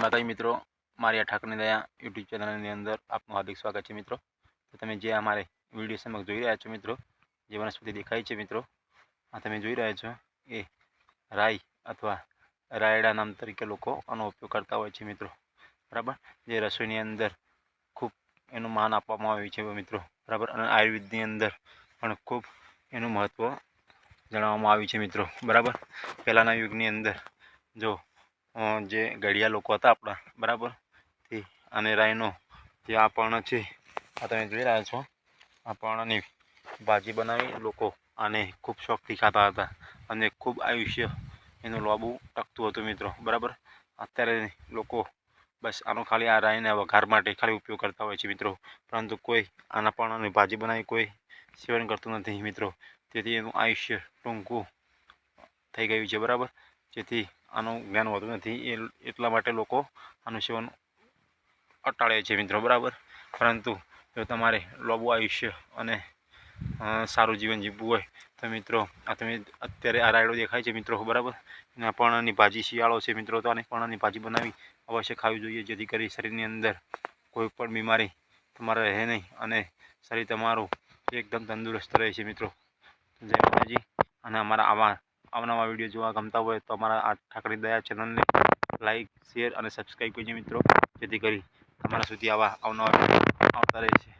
માતાજી મિત્રો, મારી આ ઠાકરની દયા યુટ્યુબ ચેનલની અંદર આપનું હાર્દિક સ્વાગત છે મિત્રો. તો તમે જે અમારે વીડિયો સમક્ષ જોઈ રહ્યા છો મિત્રો, જે વનસ્પતિ દેખાય છે મિત્રો, આ તમે જોઈ રહ્યા છો, એ રાઈ અથવા રાયડા નામ તરીકે લોકો આનો ઉપયોગ કરતા હોય છે મિત્રો. બરાબર? જે રસોઈની અંદર ખૂબ એનું માન આપવામાં આવ્યું છે મિત્રો. બરાબર? અને આયુર્વેદની અંદર પણ ખૂબ એનું મહત્ત્વ જણાવવામાં આવ્યું છે મિત્રો. બરાબર? પહેલાંના યુગની અંદર જો જે ઘડિયા લોકો હતા આપણા, બરાબર? તે અને રાઈનો જે આ પર્ણ છે, આ તમે જોઈ રહ્યા છો. આ પર્ણની ભાજી બનાવી લોકો આને ખૂબ શોખથી ખાતા હતા અને ખૂબ આયુષ્ય એનું લાંબુ ટકતું હતું મિત્રો, બરાબર? અત્યારે લોકો બસ આનો ખાલી આ રાઈને વઘાર માટે ખાલી ઉપયોગ કરતા હોય છે મિત્રો. પરંતુ કોઈ આના પર્ણની ભાજી બનાવી કોઈ સેવન કરતું નથી મિત્રો. તેથી એનું આયુષ્ય ટૂંકું થઈ ગયું છે, બરાબર? જેથી આનું જ્ઞાન હોતું નથી. એ એટલા માટે લોકો આનું સેવન અટાળે છે મિત્રો, બરાબર? પરંતુ જો તમારે લાંબુ આયુષ્ય અને સારું જીવન જીવવું હોય તો મિત્રો, આ તમે અત્યારે આ રાયડો દેખાય છે મિત્રો, બરાબર? એના પર્ણની ભાજી શિયાળો છે મિત્રો, તો આને પર્ણની ભાજી બનાવી અવશ્ય ખાવી જોઈએ, જેથી કરી શરીરની અંદર કોઈ પણ બીમારી તમારે રહે નહીં અને શરીર તમારું એકદમ તંદુરસ્ત રહે છે મિત્રો. જય માતાજી. અને અમારા આવા અવનવા વીડિયો જોવા ગમતા હોય તો અમારા આ ઠાકરી દયા ચેનલને લાઈક, શેર અને સબસ્ક્રાઈબ કરજો મિત્રો. જેથી કરી તમારા સુધી આવા અવનવા આવતા રહે છે.